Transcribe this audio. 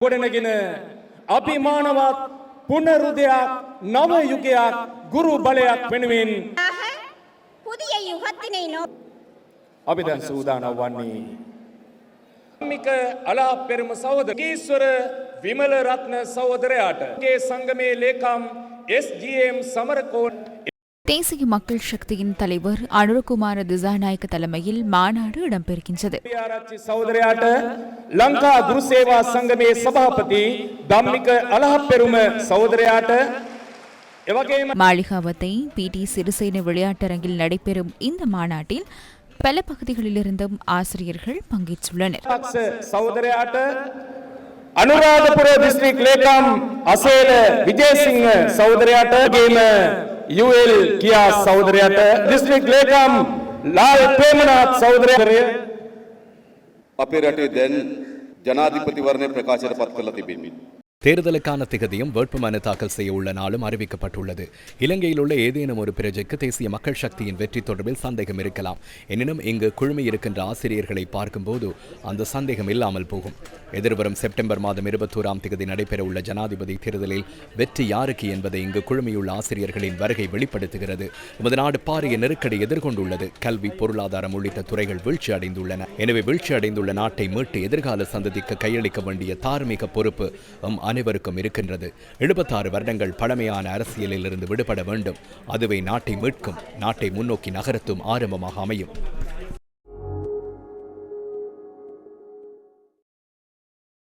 ගොඩනගෙන අපි මානවත් පුනරුදයක් නව යුගයක් ගුරු බලයක් වෙනුවෙන් පුදිය යුහත්තිනේ නො අපි දැන් සූදානම් වන්නේ මික අලා පෙරම සහෝදර ගීස්වර විමල රත්න සහෝදරයාට ගේ தேசிய மக்கள் சக்தியின் தலைவர் அனுரகுமார திசாநாயக்க தலைமையில் மாநாடு இடம்பெறுகின்றது. லங்கா குரு சேவா சங்கமே சபாபதி தம்மிக அலஹப்பெரும சகோதரியாட்ட மாளிகாவத்தை பி டி சிறிசேன விளையாட்டரங்கில் நடைபெறும் இந்த மாநாட்டில் பல பகுதிகளிலிருந்தும் ஆசிரியர்கள் பங்கேற்றுள்ளனர். அனுராதபுர டிஸ்ட்ரிக்ட் லேகாம் அசேல விஜயசிங் சௌதரியாட்ட यूएल किया चौधरी डिस्ट्रिक्ट लेकम लाल प्रेमनाथ चौधरी अपेरटे देन जनाधिपति वर्ण प्रकाश पत्र தேர்தலுக்கான திகதியும் வேட்புமனு தாக்கல் செய்ய உள்ள நாளும் அறிவிக்கப்பட்டுள்ளது. இலங்கையில் உள்ள ஏதேனும் ஒரு பிரஜைக்கு தேசிய மக்கள் சக்தியின் வெற்றி தொடர்பில் சந்தேகம் இருக்கலாம். எனினும் இங்கு குழுமி இருக்கின்ற ஆசிரியர்களை பார்க்கும்போது அந்த சந்தேகம் இல்லாமல் போகும். எதிர்வரும் செப்டம்பர் மாதம் இருபத்தோராம் தேதி நடைபெறவுள்ள ஜனாதிபதி தேர்தலில் வெற்றி யாருக்கு என்பதை இங்கு குழுமியுள்ள ஆசிரியர்களின் வருகை வெளிப்படுத்துகிறது. நமது நாடு பாரிய நெருக்கடி எதிர்கொண்டுள்ளது. கல்வி பொருளாதாரம் உள்ளிட்ட துறைகள் வீழ்ச்சி அடைந்துள்ளன. எனவே வீழ்ச்சி அடைந்துள்ள நாட்டை மீட்டு எதிர்கால சந்ததிக்கு கையளிக்க வேண்டிய தார்மீக பொறுப்பு எம் அனைவருக்கும் இருக்கின்றது. எழுபத்தாறு வருடங்கள் பழமையான அரசியலில் இருந்து விடுபட வேண்டும். அதுவே நாட்டை மீட்கும் நாட்டை முன்னோக்கி நகர்த்தும் ஆரம்பமாக அமையும்.